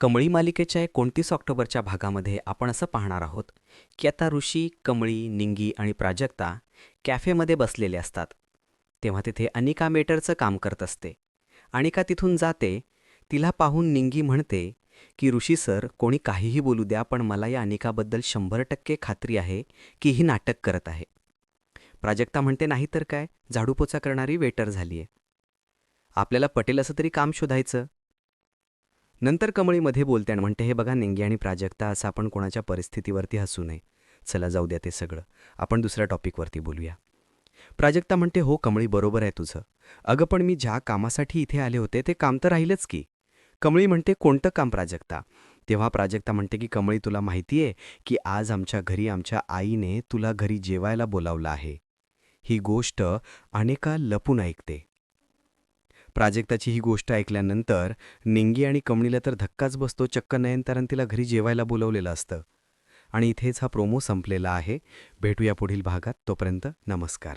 कमळी मालिकेच्या एकोणतीस ऑक्टोबरच्या भागामध्ये आपण असं पाहणार आहोत की आता ऋषी कमळी निंगी आणि प्राजक्ता कॅफेमध्ये बसलेले असतात. तेव्हा तिथे अनिका मेटरचं काम करत असते. अनिका तिथून जाते. तिला पाहून निंगी म्हणते की ऋषी सर कोणी काहीही बोलू द्या पण मला या अनिकाबद्दल शंभर टक्के खात्री आहे की ही नाटक करत आहे. प्राजक्ता म्हणते नाही तर काय? झाडूपोचा करणारी वेटर झालीये. आपल्याला पटेल असं तरी काम शोधायचं. नंतर कमळीमध्ये बोलते म्हणते हे बघा निंगी आणि प्राजक्ता असं आपण कोणाच्या परिस्थितीवरती हसू नये. चला जाऊ द्या ते सगळं. आपण दुसऱ्या टॉपिकवरती बोलूया. प्राजक्ता म्हणते हो कमळी बरोबर आहे तुझं. अगं पण मी ज्या कामासाठी इथे आले होते ते काम तर राहिलंच की. कमळी म्हणते कोणतं काम प्राजक्ता? तेव्हा प्राजक्ता म्हणते की कमळी तुला माहिती आहे की आज आमच्या घरी आमच्या आईने तुला घरी जेवायला बोलावलं आहे. ही गोष्ट अनेका लपून ऐकते. प्राजक्ताची ही गोष्ट ऐकल्यानंतर निंगी आणि कमणीला तर धक्काच बसतो चक्क नयनतारण तिला घरी जेवायला बोलवलेलं असतं. आणि इथेच हा प्रोमो संपलेला आहे. भेटूया पुढील भागात. तोपर्यंत नमस्कार.